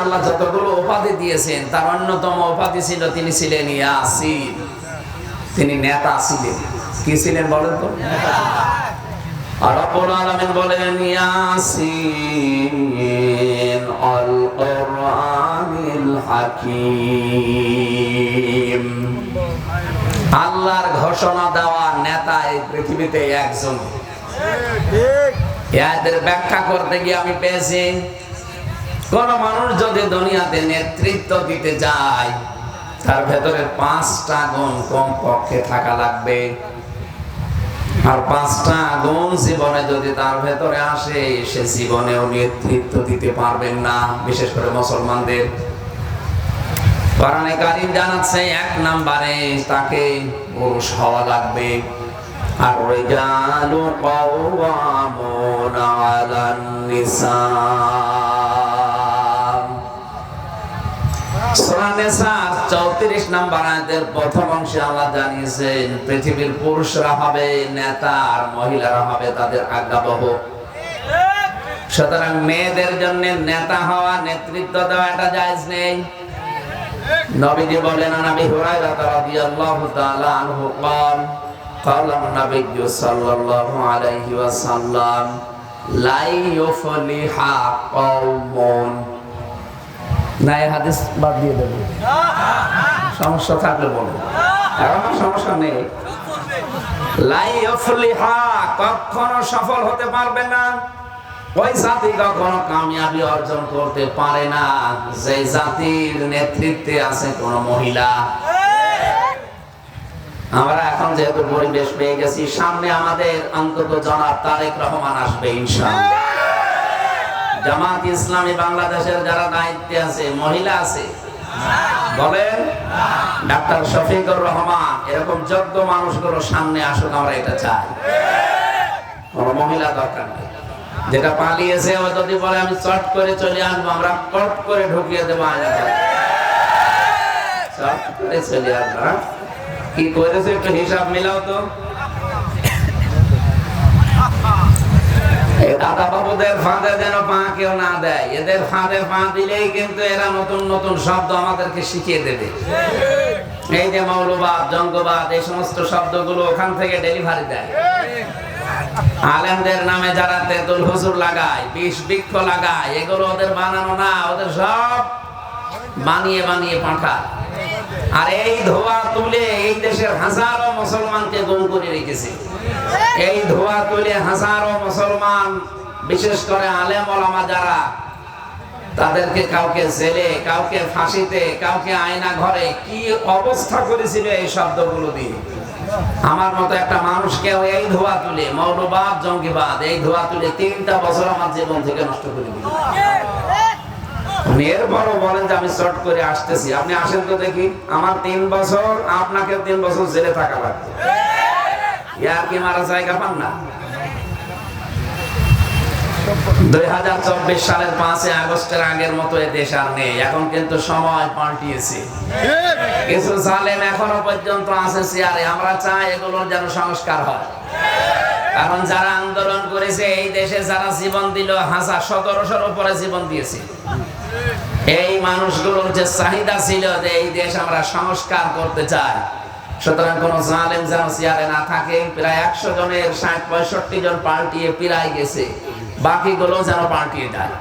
আল্লাহ যতগুলো উপাধি দিয়েছেন, তার অন্যতম উপাধি ছিল তিনি ছিলেন ইয়াসিন। তিনি নেতা ছিলেন। কি ছিলেন বলেন তো? বলেন কোরআনিল হাকীম। আল্লাহর ঘোষণা দেওয়া নেতা এই পৃথিবীতে একজন। এদের ব্যাখ্যা করতে গিয়ে আমি পেয়েছি কোন মানুষ যদি দুনিয়াতে নেতৃত্ব দিতে যায়, তার ভেতরে পাঁচটা গুণ কম পক্ষে থাকা লাগবে। আর পাঁচটা গুণ জীবনে যদি তার ভেতরে আসে, সে জীবনেও নেতৃত্ব দিতে পারবেন না, বিশেষ করে মুসলমানদের। কোরআনে কারিম জানাচ্ছে, এক নাম্বারে তাকে পুরুষ হওয়া লাগবে। আর রিজালু কাওয়ামুনা আলান নিসা। সূরা নিসার 34 নাম্বার আয়াতের প্রথম অংশে আল্লাহ জানিয়েছেন পৃথিবীর পুরুষরা হবে নেতা আর মহিলারা হবে তাদের আজ্ঞাবহ সুতরাং মেয়েদের জন্য নেতা হওয়া নেতৃত্ব দেওয়া এটা জায়েজ নেই নবীজি বলেন নবী হুরায়রা রাদিয়াল্লাহু তাআলা আনহু قال قال النبي صلى الله عليه وسلم لا يفلح قوم না এই হাদিস বাদ দিয়ে সমস্যা থাকলে বলো এখন সমস্যা নেই। কখনো সফল হতে পারবে না। ওই জাতি কখনো কামিয়াবি অর্জন করতে পারে না। যে জাতির নেতৃত্বে আছে কোন মহিলা। আমরা এখন যেহেতু পরিবেশ পেয়ে গেছি, সামনে আমাদের অন্তত জনাব তারেক রহমান আসবে, ইনশাআল্লাহ। জামাত ইসলামী বাংলাদেশের যারা দায়িত্বে আছে, মহিলা আছে, বলেন, ডাক্তার শফিকুর রহমান, এরকম যোগ্য মানুষগুলো সামনে আসুক, আমরা এটা চাই। কোন মহিলা দরকার নেই। যেটা পালিয়েছে, ও যদি বলে, আমি চট করে চলে আসব, আমরা কট করে ঢুকিয়ে দেবো আয়না চট করে চলে আসব হ্যাঁ? কি করেছে একটু হিসাব মিলাও তো। দাদা বাবুদের ফাঁদে যেন পা কেউ না দেয়। এদের ফাঁদে পা দিলেই কিন্তু এরা নতুন নতুন শব্দ আমাদেরকে শিখিয়ে দেবে। এই যে মৌলবাদ, জঙ্গবাদ, এই সমস্ত শব্দগুলো ওখান থেকে ডেলিভারি দেয়। আলেমদের নামে যারা তেতুল হুজুর লাগায়, বিষ বৃক্ষ লাগায়, এগুলো ওদের বানানো না, ওদের সব বানিয়ে বানিয়ে পাঠায়। আর এই ধোয়া তুলে এই দেশের হাজারো মুসলমানকে গুম করে রেখেছে। এই ধোয়া তুলে হাজারো মুসলমান, বিশেষ করে আলেম ওলামা যারা, তাদেরকে কাউকে জেলে, কাউকে ফাঁসিতে, কাউকে আয়না ঘরে কি অবস্থা করেছিল এই শব্দগুলো দিয়ে? আমার মতো একটা মানুষকে এই ধোয়া তুলে, মৌলবাদ, জঙ্গিবাদ, এই ধোয়া তুলে তিনটা বছর আমার জীবন থেকে নষ্ট করে দিল। এরপরও বলেন যে, আমি শর্ট করে আসতেছি। আপনি আসেন তো দেখি, আমার তিন বছর, আপনাকে তিন বছর জেলে থাকা লাগবে। কি মারা জায়গা পান না? দুই হাজার চব্বিশ সালের পাঁচই আগস্টের আগের মতো এ দেশ আর নেই। এখন কিন্তু সময় পাল্টিয়েছে। কিছু এখনও পর্যন্ত আছে আমরা চাই এগুলোর যেন সংস্কার হয়। কারণ যারা আন্দোলন করেছে, এই দেশে যারা জীবন দিল, হাজার, সতেরোশোর উপরে জীবন দিয়েছে। এই মানুষগুলোর যে চাহিদা ছিল যে এই দেশ আমরা সংস্কার করতে চাই, সুতরাং কোন জালেম যেন চেয়ারে না থাকে, প্রায় একশো জনের ষাট পঁয়ষট্টি জন পাল্টিয়ে পিরাই গেছে, বাকিগুলো যেন পাল্টিয়ে যায়।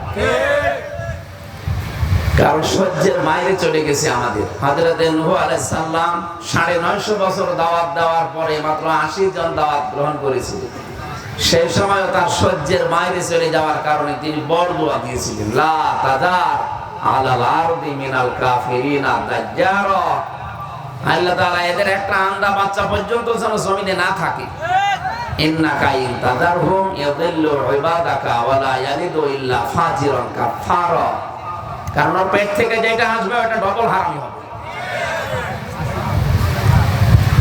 কারণ সহ্যের বাইরে চলে গেছে আমাদের। হাজরতে নুহ আলাইসাল্লাম সাড়ে নয়শো বছর দাওয়াত দেওয়ার পরে মাত্র আশি জন দাওয়াত গ্রহণ করেছিল সেই সময় তার সহ্যের বাইরে চলে যাওয়ার কারণে তিনি বড় দোয়া দিয়েছিলেন লা তাদার আলাল আরদি মিনাল কাফিরিনা আল্লাহ তাআলা এদের একটা আন্দা বাচ্চা পর্যন্ত যেন জমিনে না থাকে। ইন্নাকা ইন তাদারহুম ইয়াদিল্লু ইবাদাকা ওয়ালা ইয়ালিদু ইল্লা ফাজিরান কারণ ওর পেট থেকে যেটা আসবে ওটা ডবল হারামি হবে।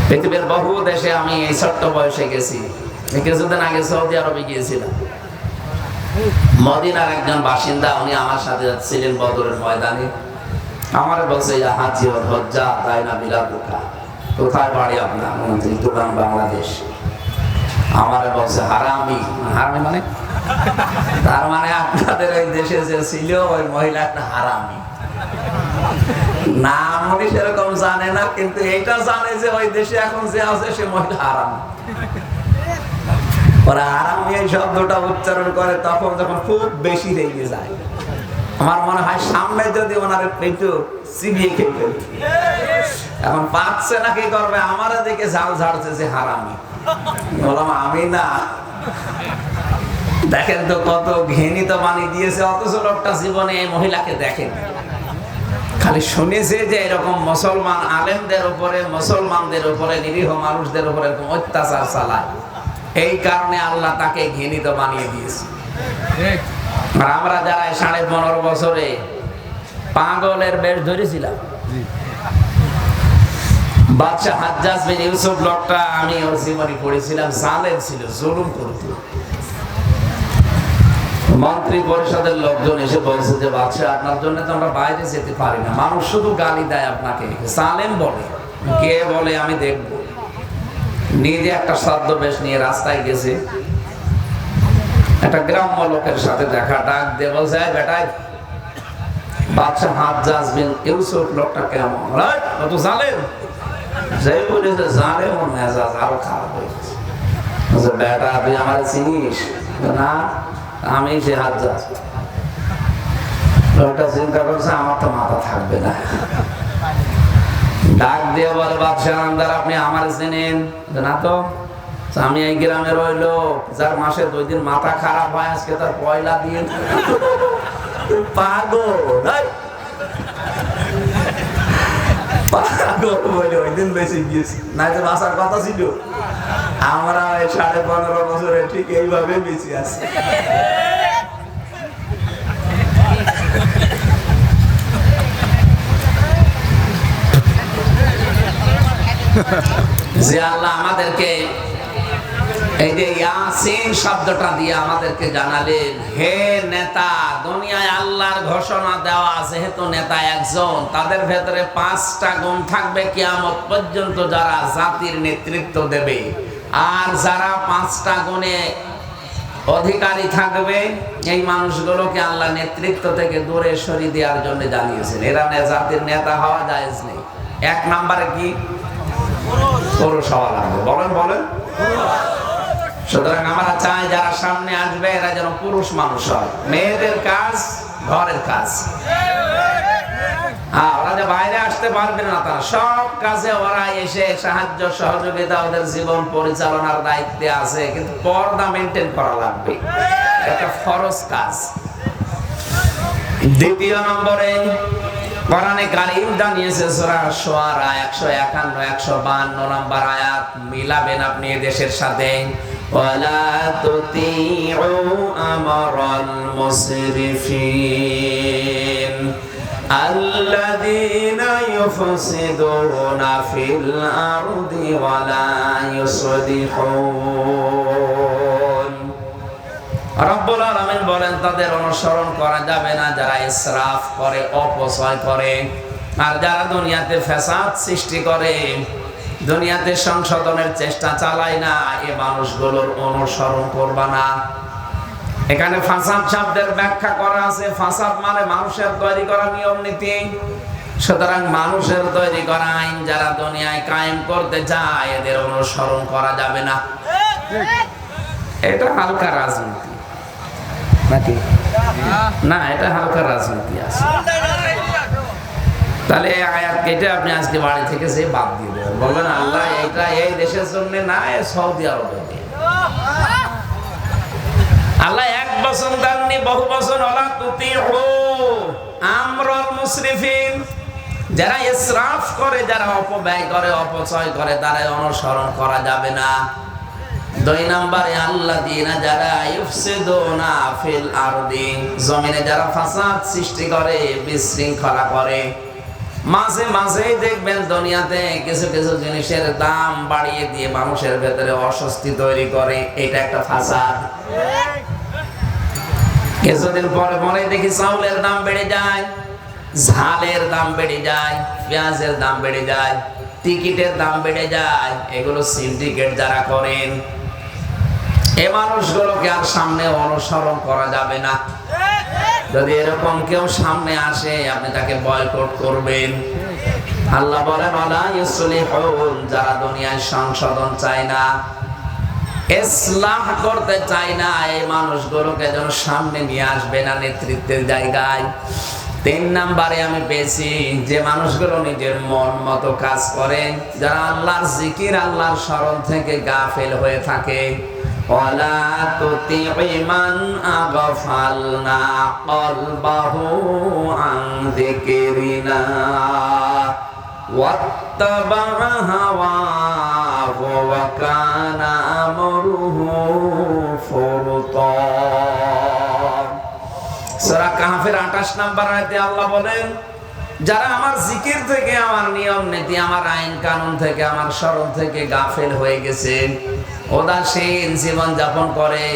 পৃথিবীর বহু দেশে আমি এই ছোট্ট বয়সে গেছি। কিছুদিন আগে সৌদি আরবে গিয়েছিলাম। মদিনার একজন বাসিন্দা, উনি আমার সাথে ছিলেন বদরের ময়দানে। আমার বলছে হাজি ও তাই না কোথায় বাড়ি আপনার? দোকান বাংলাদেশ। আমার বলছে, হারামি। হারামি মানে? তার মানে আপনাদের ওই দেশে যে ছিল, ওই মহিলা একটা হারামি। নাম উনি সেরকম জানে না, কিন্তু এটা জানে যে ওই দেশে এখন যে আছে, সে মহিলা হারামি। ওরা আরামি এই শব্দটা উচ্চারণ করে, তখন যখন খুব বেশি রেগে যায়। আমার মনে হয় সামনে যদি ওনার একটু চিবিয়ে খেয়ে। এখন পাচ্ছে না কি করবে? আমার দিকে ঝাল ঝাড়ছে যে হারামি। বললাম, আমি না। দেখেন তো কত ঘৃণিত বাণী দিয়েছে, অথচ লোকটা জীবনে এই মহিলাকে দেখেন। খালি শুনেছে যে এরকম মুসলমান আলেমদের উপরে, মুসলমানদের উপরে, নিরীহ মানুষদের উপরে এরকম অত্যাচার চালায়। এই কারণে আল্লাহ তাকে ঘৃণিত বানিয়ে দিয়েছে। আর আমরা যারা সাড়ে পনেরো বছরে পাগলের বেশ ধরেছিলাম। বাচ্চা হাজ্জাজ বিন ইউসুফ আমি পড়েছিলাম ছিল, জুলুম করতো। মন্ত্রী পরিষদের লোকজন এসে বলছে যে বাচ্চা আপনার জন্য তো আমরা বাইরে যেতে পারি না। মানুষ শুধু গালি দেয় আপনাকে। সালেম বলে। কে বলে আমি দেখব। নিজে একটা বেশ নিয়ে রাস্তায় গেছে। একটা গ্রাম্য লোকের সাথে দেখা, ডাক দিয়ে বলছে বেটাই, বাচ্চা হাত যাসবেন ইউসুফ লোকটা কেমন? রাইট তো জালেম? যে বলেছে, জালেম ওর মেজাজ, আরও খারাপ হয়ে গেছে। বেটা তুই আমার চিনিস? না, আমি সে হাত যাস লোকটা চিন্তা করছে, আমার তো মাথা থাকবে না। ডাক দিয়ে বলে, বাদশাহ আন্দার, আপনি আমার চেনেন? না তো। তো আমি এই গ্রামে রইল। যার মাসে দুই দিন মাথা খারাপ হয়, আজকে তার পয়লা দিয়ে পাগল ওই দিন বেশি গিয়েছি। না যে বাসার কথা ছিল। আমরা সাড়ে পনেরো বছরে ঠিক এইভাবে বেশি আছি। যে আল্লাহ আমাদেরকে এই যে ইয়াসিন শব্দটা দিয়ে আমাদেরকে জানালেন, হে নেতা, দুনিয়ায় আল্লাহর ঘোষণা দেওয়া যেহেতু নেতা একজন, তাদের ভেতরে পাঁচটা গুণ থাকবে কিয়ামত পর্যন্ত যারা জাতির নেতৃত্ব দেবে। আর যারা পাঁচটা গুণে অধিকারী থাকবে, এই মানুষগুলোকে আল্লাহ নেতৃত্ব থেকে দূরে সরিয়ে দেওয়ার জন্য জানিয়েছেন। এরা জাতির নেতা হওয়া যায় এক নম্বরে কি? পুরুষ হওয়া লাগবে বলেন বলেন। সুতরাং আমরা চাই যারা সামনে আসবে, এরা যেন পুরুষ মানুষ হয়। মেয়েদের কাজ, ঘরের কাজ। হ্যাঁ ওরা যে বাইরে আসতে পারবে না তারা সব কাজে ওরা এসে সাহায্য, সহযোগিতা ওদের জীবন পরিচালনার দায়িত্বে আছে, কিন্তু পর্দা মেনটেন করা লাগবে। একটা ফরজ কাজ। দ্বিতীয় নম্বরে কোরআনে কারিম জানিয়েছে সূরা শুআরা 151 152 নম্বর আয়াত মিলাবেন আপনি এই দেশের সাথে ওয়ালা তুতিউ আমরাল মুসরিফিন الذين يفسدون في الأرض ولا يصلحون রব্বুল আলামিন বলেন তাদের অনুসরণ করা যাবে না। যারা ইসরাফ করে অপচয় করে আর যারা দুনিয়াতে ফ্যাসাদ সৃষ্টি করে দুনিয়াতে সংশোধনের চেষ্টা চালায় না এ মানুষগুলোর অনুসরণ করবা না। এখানে ফাসাদ শব্দের ব্যাখ্যা করা আছে। ফাসাদ মানে মানুষের তৈরি করা নিয়ম নীতি। সুতরাং মানুষের তৈরি করা আইন যারা দুনিয়ায় কায়েম করতে চায় এদের অনুসরণ করা যাবে না। এটা হালকা রাজনীতি। নাকি? না, এটা হালকা রাজনীতি আছে। তাহলে এই আয়াত আপনি আজকে বাড়ি থেকে সে বাদ দিয়ে দেবেন। বলবেন, আল্লাহ, এটা এই দেশের জন্য না সৌদি আরবে। আল্লাহ, এক বছর দেননি বহু বছর হলা তুতি আমরল মুসরিফিন। যারা ইসরাফ করে, যারা অপব্যয় করে, অপচয় করে তারা অনুসরণ করা যাবে না। দুই নম্বরে আল্লাহ দিনা যারা ইফসিদুনা ফিল আরদি, জমিনে যারা ফাসাদ সৃষ্টি করে, বিশৃঙ্খলা করে। মাঝে মাঝেই দেখবেন দুনিয়াতে কিছু কিছু জিনিসের দাম বাড়িয়ে দিয়ে মানুষের ভেতরে অস্বস্তি তৈরি করে। এটা একটা ফাসাদ। কিছুদিন পরে পরে দেখি চাউলের দাম বেড়ে যায়, ঝালের দাম বেড়ে যায়, পেঁয়াজের দাম বেড়ে যায়, টিকিটের দাম বেড়ে যায়, এগুলো সিন্ডিকেট যারা করেন এ মানুষগুলোকে আর সামনে অনুসরণ করা যাবে না। যদি এরকম কেউ সামনে আসে, আপনি তাকে বয়কট করবেন। আল্লাহ বলেন যারা দুনিয়ায় সংশোধন চায় না ইসলাম করতে চায় না, এই মানুষগুলোকে যেন সামনে নিয়ে আসবে না নেতৃত্বের জায়গায়। তিন নাম্বারে আমি পেয়েছি, যে মানুষগুলো নিজের মন মতো কাজ করে, যারা আল্লাহর জিকির, আল্লাহর স্মরণ থেকে গাফেল হয়ে থাকে। ওয়ালা তুতিঈ মান আগফালনা কলবাহু আন যিকরিনা واتبع هواه وكان أمره فرطا সূরা কাহফের 28 নাম্বার আয়াতে আল্লাহ বলেন যারা আমার জিকির থেকে আমার নিয়ম নীতি আমার আইন কানুন থেকে আমার স্মরণ থেকে গাফেল হয়ে গেছে উদাসীন জীবন যাপন করে।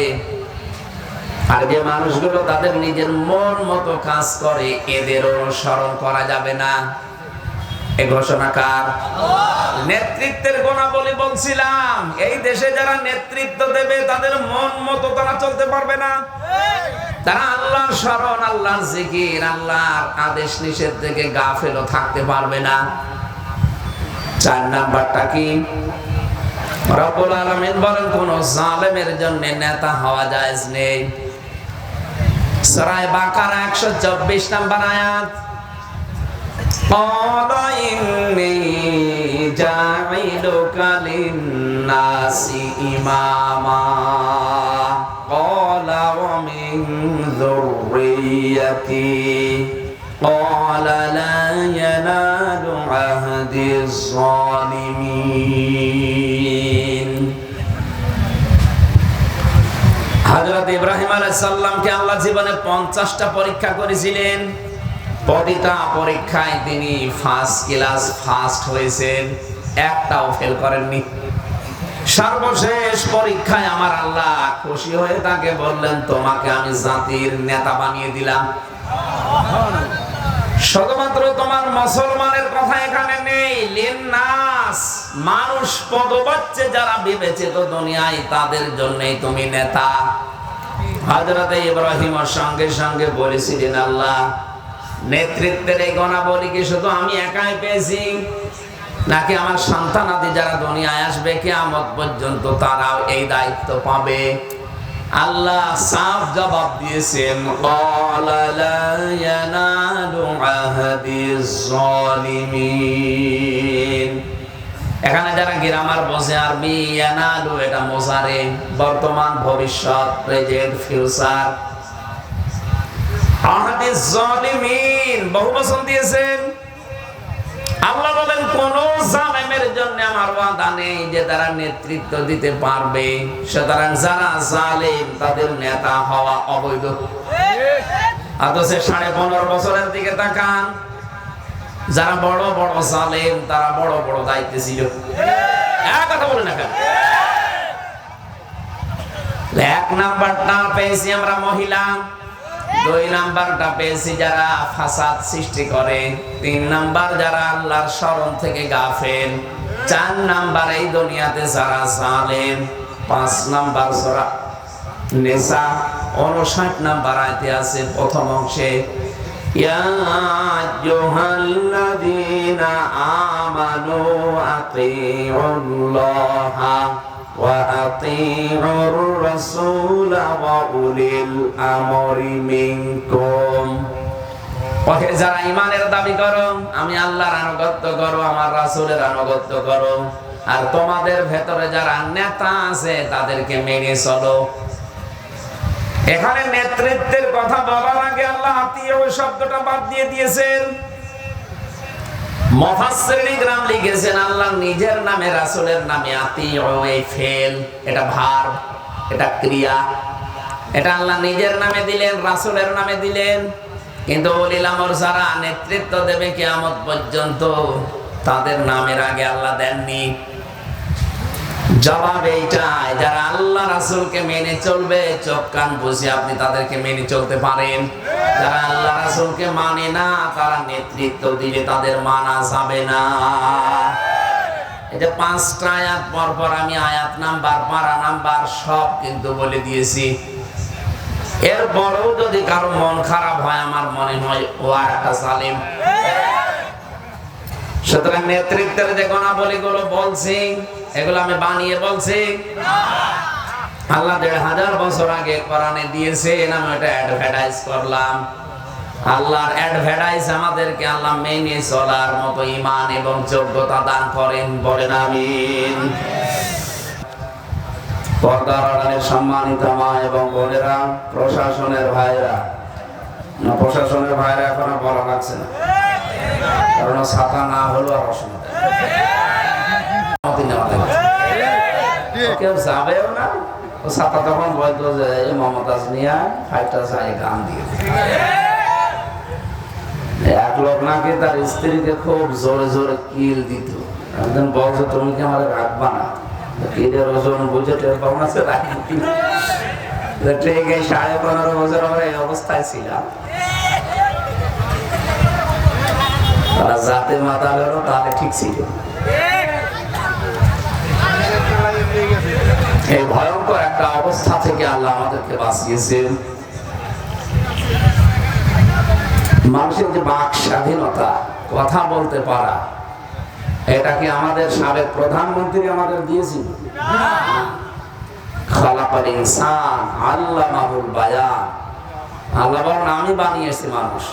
আর যে মানুষগুলো তাদের নিজের মন মতো কাজ করে এদের অনুসরণ করা যাবে না। এ ঘোষণা কার? নেতৃত্বের গুণাবলী বলছিলাম। এই দেশে যারা নেতৃত্ব দেবে, তাদের মন মতো তারা চলতে পারবে না। তারা আল্লাহর স্মরণ, আল্লাহর জিকির, আল্লাহর আদেশ নিষেধ থেকে গাফেলও থাকতে পারবে না। চার নাম্বারটা কি? রব্বুল আলামিন বলেন কোন জালেমের জন্য নেতা হওয়া জায়েজ নেই সূরা বাকারা 124 নাম্বার আয়াত قال إني جاعلك للناس إماما قال ومن ذريتي قال لا ينال عهد الظالمين ইব্রাহিম আলাইহিস সালামকে আল্লাহ জীবনে 50টা পরীক্ষা করেছিলেন। প্রতিটা পরীক্ষায় তিনি ফার্স্ট ক্লাস ফার্স্ট হয়েছেন। একটাও ফেল করেননি। সর্বশেষ পরীক্ষায় আমার আল্লাহ খুশি হয়ে তাকে বললেন, তোমাকে আমি জাতির নেতা বানিয়ে দিলাম। শুধুমাত্র তোমার মুসলমানের কথা এখানে নেই, লিন্নাস, মানুষ পদবাচ্চে যারা বিবেচিত দুনিয়ায়, তাদের জন্যই তুমি নেতা। হযরতে ইব্রাহিমের সঙ্গে সঙ্গে বলেছিলেন, আল্লাহ, নেতৃত্বের এই গণাবলী কি শুধু আমি একাই পেয়েছি? নাকি আমার সন্তানাদি যারা দুনিয়ায় আসবে, কিয়ামত পর্যন্ত তারাও এই দায়িত্ব পাবে? আল্লাহ সাফ জবাব দিয়েছেন, ক্বালা লা ইয়ানালু আহদিজ জালিমিন এখানে যারা গ্রামার বসে আরবি ইয়ানালু এটা মোজারে। বর্তমান ভবিষ্যৎ প্রেজেন্ট ফিউচার আহাদিস জালিমিন? বহু বচন দিয়েছেন। আল্লাহ বলেন, কোন জালেমের জন্য আমার ওয়াদা নেই যে তারা নেতৃত্ব দিতে পারবে। সুতরাং যারা জালেম, তাদের নেতা হওয়া অবৈধ। অথচ সাড়ে পনেরো বছরের দিকে তাকান। যারা বড় বড় জালেম, তারা বড় বড় দায়িত্বে ছিল। কথা বলে না এক নাম্বারটা পেয়েছি আমরা মহিলা, দুই নাম্বারটা পেয়েছি যারা ফাসাদ সৃষ্টি করে, তিন নাম্বার যারা আল্লাহর স্মরণ থেকে গাফেল, চার নাম্বার এই দুনিয়াতে যারা জালেম, পাঁচ নাম্বার সরা নেশা নাম্বার আয়তে আছে প্রথম অংশে। يا أيها الذين آمنوا أطيعوا الله وأطيعوا الرسول وأولي الأمر منكم ওহে যারা ইমানের দাবি করো আমি আল্লাহর আনুগত্য করো আমার রাসূলের আনুগত্য করো আর তোমাদের ভেতরে যারা নেতা আছে তাদেরকে মেনে চলো এখানে নেতৃত্বের কথা বলার আগে আল্লাহ আত্মীয় ওই শব্দটা বাদ দিয়ে দিয়েছেন। এটা এটা ক্রিয়া, এটা আল্লাহ নিজের নামে দিলেন নামে দিলেন। কিন্তু নেতৃত্ব দেবে কিয়ামত পর্যন্ত, তাদের নামের আগে আল্লাহ দেননি। জবাব এইটাই, যারা আল্লাহ রাসূলকে মেনে চলবে, চোখ কান বুঝে আপনি তাদেরকে মেনে চলতে পারেন। যারা আল্লাহ রাসূলকে মানে না, তারা নেতৃত্ব দিলে তাদের মানা যাবে না। যে পাঁচটা আয়াত পর পর আমি আয়াত নাম্বার নাম্বার সব কিন্তু বলে দিয়েছি। এর এরপরেও যদি কারও মন খারাপ হয়, আমার মনে হয় ও একটা জালিম। সুতরাং নেতৃত্বের যে গুলো বলছি, এগুলো আমি বানিয়ে বলছি। আল্লাহ দেড় হাজার বছর আগে কোরআনে অ্যাডভার্টাইজ করলাম। আল্লাহর অ্যাডভার্টাইজ আমাদেরকে আল্লাহ মেনে চলার মতো ইমান এবং যোগ্যতা দান করেন, বলেন আমিন। সম্মানিত মা এবং বোনেরা, প্রশাসনের ভাইরা প্রশাসনের ভাইরা এখন বলা লাগছে না। কারণ ছাতা না হলো আর অসুবিধা। কেউ যাবেও না। ও ছাতা তখন বলতো যে মমতাজ নিয়ে ফাইটার চাই গান দিয়ে এক লোক নাকি তার স্ত্রীকে খুব জোরে জোরে কিল দিত। একদিন বলছো তুমি কি আমার রাখবা না? কিলের ওজন বুঝে টের পাবো না সে রাখবি ঠিক এই সাড়ে পনেরো বছর আমরা এই অবস্থায় ছিলাম। তারা যাতে মাথা গেল তাহলে ঠিক ছিল। এই ভয়ঙ্কর একটা অবস্থা থেকে আল্লাহ আমাদেরকে বাঁচিয়েছেন। মানুষের যে বাক স্বাধীনতা, কথা বলতে পারা, এটা কি আমাদের সাবেক প্রধানমন্ত্রী আমাদের দিয়েছিল? খালাকাল ইনসান আল্লাহ বায়ান। আল্লাহ বলেন, আমি বানিয়েছি মানুষ।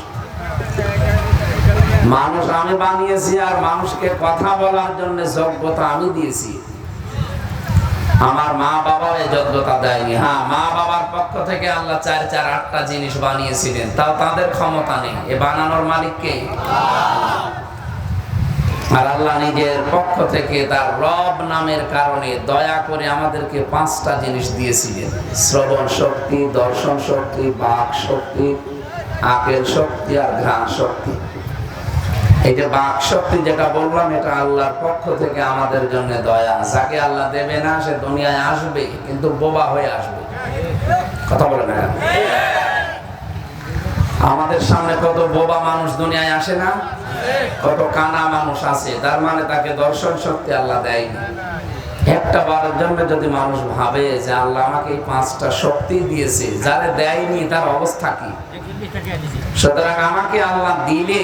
মানুষ আমি বানিয়েছি আর মানুষকে কথা বলার জন্য যোগ্যতা আমি দিয়েছি। আমার মা বাবাও এই যোগ্যতা দেয়নি। হ্যাঁ মা বাবার পক্ষ থেকে আল্লাহ চার চার, আটটা জিনিস বানিয়েছিলেন। তাও তাদের ক্ষমতা নেই। এ বানানোর মালিককে আর আল্লাহ নিজের পক্ষ থেকে তার রব নামের কারণে দয়া করে আমাদেরকে পাঁচটা জিনিস দিয়েছিলেন। শ্রবণ শক্তি, দর্শন শক্তি, বাক শক্তি আকেল শক্তি আর ঘ্রাণ শক্তি। এই যে বাক শক্তি যেটা বললাম, এটা আল্লাহর পক্ষ থেকে আমাদের জন্য দয়া। যাকে আল্লাহ দেবে না, সে দুনিয়ায় আসবে, কিন্তু বোবা হয়ে আসবে। কথা বলে না আমাদের সামনে কত বোবা মানুষ দুনিয়ায় আসে না? কত কানা মানুষ আছে, তার মানে তাকে দর্শন শক্তি আল্লাহ দেয়নি। একটা বারের জন্য যদি মানুষ ভাবে যে আল্লাহ আমাকে এই পাঁচটা শক্তি দিয়েছে, যারে দেয়নি, তার অবস্থা কি? সুতরাং আমাকে আল্লাহ দিলে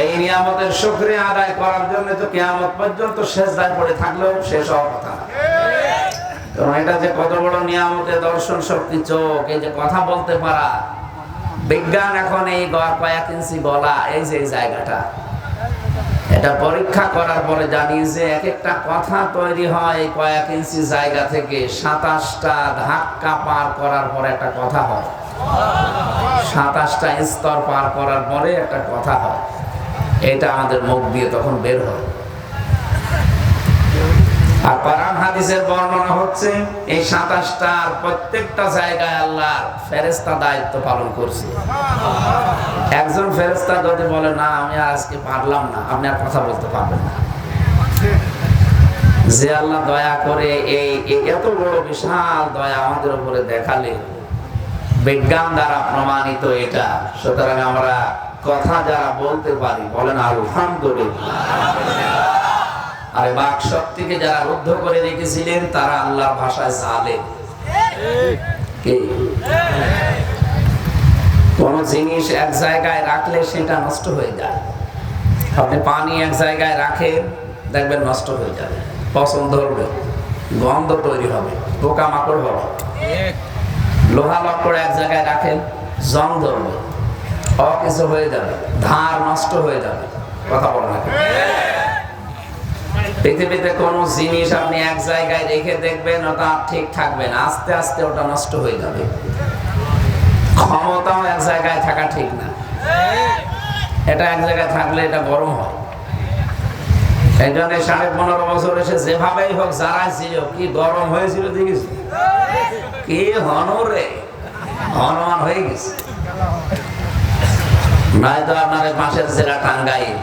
এই নিয়ামতের শুক্রিয়া আদায় করার জন্য তো কেয়ামত পর্যন্ত শেষ দায় পড়ে থাকলেও শেষ হওয়ার কথা। এটা যে কত বড় নিয়ামতের দর্শন শক্তি চোখ, এই যে কথা বলতে পারা। বিজ্ঞান এখন এই কয়েক ইঞ্চি গলা এই যে জায়গাটা। এটা পরীক্ষা করার পরে জানিয়েছে এক একটা কথা তৈরি হয় এই কয়েক ইঞ্চি জায়গা থেকে, সাতাশটা ধাক্কা পার করার পরে একটা কথা হয়। সাতাশটা স্তর পার করার পরে একটা কথা হয়। এটা আমাদের মুখ দিয়ে তখন বের হয়। আর হাদিসের বর্ণনা হচ্ছে, এই প্রত্যেকটা জায়গায় ফেরেস্তা দায়িত্ব পালন করছে। একজন ফেরেস্তা যদি বলে, না, আমি আজকে পারলাম না, আপনি আর কথা বলতে পারবেন না। যে আল্লাহ দয়া করে এই এত বড় বিশাল দয়া আমাদের উপরে দেখালে, বিজ্ঞান দ্বারা প্রমাণিত এটা। সুতরাং আমরা কথা যারা বলতে পারি, বলেন আলহামদুলিল্লাহ। বাক শক্তিকে যারা রুদ্ধ করে রেখেছিলেন, তারা আল্লাহর ভাষায় জালেম। কে? কোন জিনিস এক জায়গায় রাখলে সেটা নষ্ট হয়ে যায়। আপনি পানি এক জায়গায় রাখেন, দেখবেন নষ্ট হয়ে যাবে। পছন্দ হবে, গন্ধ তৈরি হবে পোকা মাকড় হবে। লোহা লক্কড় এক জায়গায় রাখেন, জং ধরবে। অকিছু হয়ে যাবে, ধার নষ্ট হয়ে যাবে। কথা বলেন না পৃথিবীতে কোনো জিনিস আপনি এক জায়গায় রেখে দেখবেন, ওটা ঠিক থাকবে না। আস্তে আস্তে ওটা নষ্ট হয়ে যাবে। ক্ষমতাও এক জায়গায় থাকা ঠিক না। এটা এক জায়গায় থাকলে এটা গরম হয়। এই জন্য সাড়ে পনেরো বছর এসে যেভাবেই হোক যারা ছিল, কি গরম হয়েছিল দেখিস? কি হনরে, হনুমান হয়ে গেছে। নয়তো পাশের জেলা টাঙ্গাইল।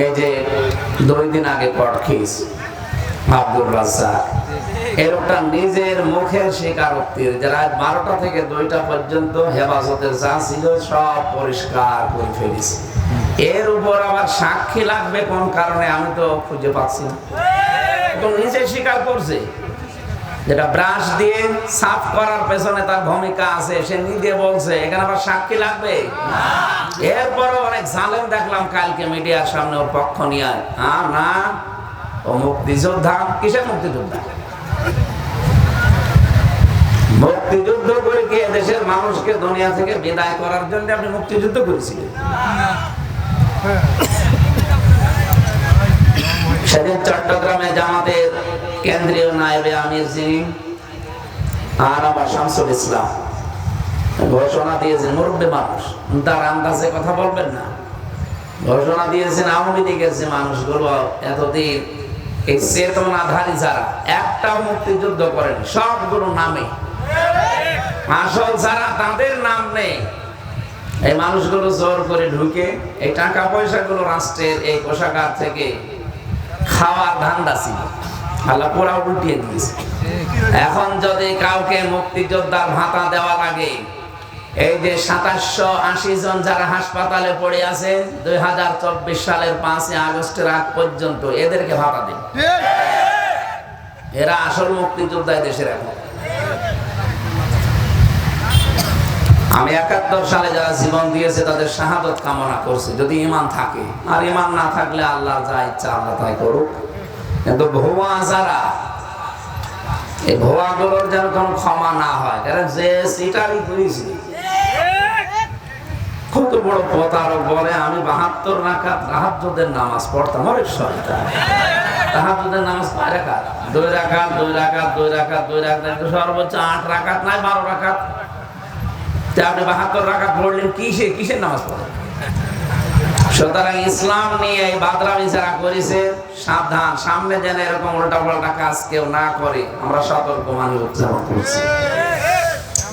এই যে দুই দিন আগে রাজ্জাক। নিজের মুখের স্বীকারোক্তির বারোটা থেকে দুইটা পর্যন্ত যা ছিল সব পরিষ্কার করে ফেলেছে। এর উপর আবার সাক্ষী লাগবে কোন কারণে আমি তো খুঁজে পাচ্ছি না। নিজে স্বীকার করছে। যেটা ব্রাশ দিয়ে সাফ করার পেছনে তার ভূমিকা আছে, সে নিজে বলছে, এখানে আবার সাক্ষী লাগবে? এরপরে অনেক জালেম দেখলাম কালকে মিডিয়ার সামনে ওর পক্ষ নিয়ে। হ্যাঁ না, ও মুক্তিযোদ্ধা, কিসের মুক্তিযোদ্ধা? মুক্তিযুদ্ধ করে কি দেশের মানুষকে দুনিয়া থেকে বিদায় করার জন্য আপনি মুক্তিযুদ্ধ করেছিলেন? সেদিন চট্টগ্রামে জামাতের কেন্দ্রীয় নায়েবে আমির যিনি আর আমার শামসুল ইসলাম। ঘোষণা দিয়েছেন, মুরব্বী মানুষ, তার আন্দাজে কথা বলবেন না। ঘোষণা দিয়েছেন, আওয়ামী লীগের যে মানুষগুলো এতদিন এই চেতনাধারী যারা, একটাও মুক্তিযুদ্ধ করেন, সবগুলো নামে। আসল যারা, তাদের নাম নেই। এই মানুষগুলো জোর করে ঢুকে, এই টাকা পয়সাগুলো রাষ্ট্রের এই কোষাগার থেকে খাওয়ার ধান্দা ছিল। আল্লাহ পুরা উল্টিয়ে দিয়েছে। এখন যদি কাউকে মুক্তিযোদ্ধার ভাতা দেওয়া লাগে এই যে সাতাশশো আশি জন যারা হাসপাতালে পড়ে আছে দুই হাজার চব্বিশ সালের পাঁচই আগস্টের আগ পর্যন্ত এদেরকে ভাতা দিন। এরা আসল মুক্তিযোদ্ধা দেশের এখন। আমি একাত্তর সালে যারা জীবন দিয়েছে, তাদের শাহাদত কামনা করছি। যদি ইমান থাকে, আর ইমান না থাকলে আল্লাহ যা ইচ্ছা আল্লাহ তাই করুক। কিন্তু ভুয়া যারা, এই ক্ষমা না হয়, কারণ যে কত বড় প্রতারক বলে, আমি বাহাত্তর রাখাত রাহাজ্যদের নামাজ পড়তাম। অনেক তাহাজ্জুদের নামাজ কয় রাকাত। দুই রাকাত দুই রাকাত দুই রাকাত দুই রাকাত সর্বোচ্চ আট রাখাত নাই, বারো রাকাত। বাহাত্তর পড়লেন কিসে? কিসের নামাজ পড়েন সুতরাং ইসলাম নিয়ে এই বাদরামি যারা করেছে, সাবধান, সামনে যেন এরকম উল্টা পাল্টা কাজ কেউ না করে, আমরা সতর্ক উদযাপন করছি।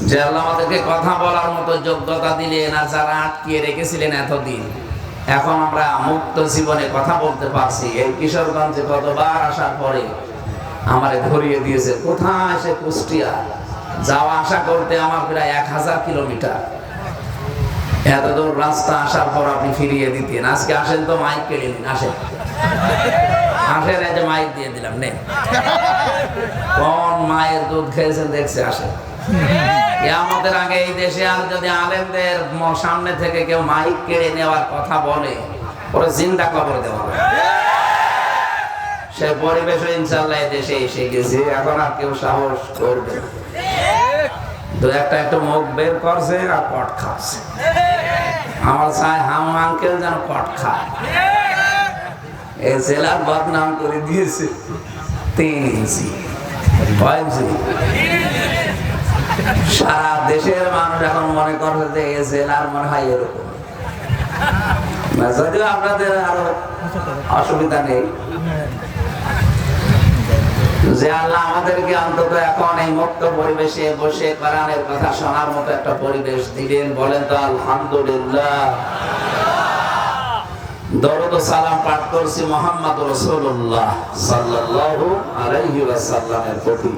যে আল্লাহ আমাদেরকে কথা বলার মতো যোগ্যতা দিলেন আর যারা আটকিয়ে রেখেছিলেন এতদিন, এখন আমরা মুক্ত জীবনে কথা বলতে পারছি। এই কিশোরগঞ্জে কতবার আসার পরে আমারে ধরিয়ে দিয়েছে, কোথায় সে কুষ্টিয়া? যাওয়া আসা করতে আমার প্রায় এক হাজার কিলোমিটার। এত দূর রাস্তা আসার পর আপনি ফিরিয়ে দিতেন। আজকে আসেন তো মাইক কেড়ে নিন, আসেন। আসেন, এই যে মাইক দিয়ে দিলাম, নে। কোন মায়ের দুধ খেয়েছেন দেখছে, আসেন। আমাদের আগে এই দেশে আর যদি আলেমদের সামনে থেকে কেউ মাইক কেড়ে নেওয়ার কথা বলে, ওরা জিন্দা কবর দেওয়া হবে। সে পরিবেশ ইনশাল্লাহ দেশে এসে গেছে, এখন আর কেউ সাহস করবে। দু একটা একটু মুখ বের করছে আর কট খাচ্ছে। আমার চাই হাম আঙ্কেল যেন কট খায়। এই জেলার বদনাম করে দিয়েছে তিন ইঞ্চি ইঞ্চি? সারা দেশের মানুষ এখন মনে করছে যে এই জেলার মনে হয় এরকম। যদিও আপনাদের আরও অসুবিধা নেই যে আল্লাহ আমাদেরকে অন্তত এখন এই মুক্ত পরিবেশে বসে কোরআনের কথা শোনার মতো একটা পরিবেশ দিলেন বলেন তো আলহামদুলিল্লাহ। দরদ সালাম পাঠ করছি মোহাম্মদ রসুল্লাহ সাল্লাল্লাহু আলাইহি ওয়াসাল্লামের প্রতি।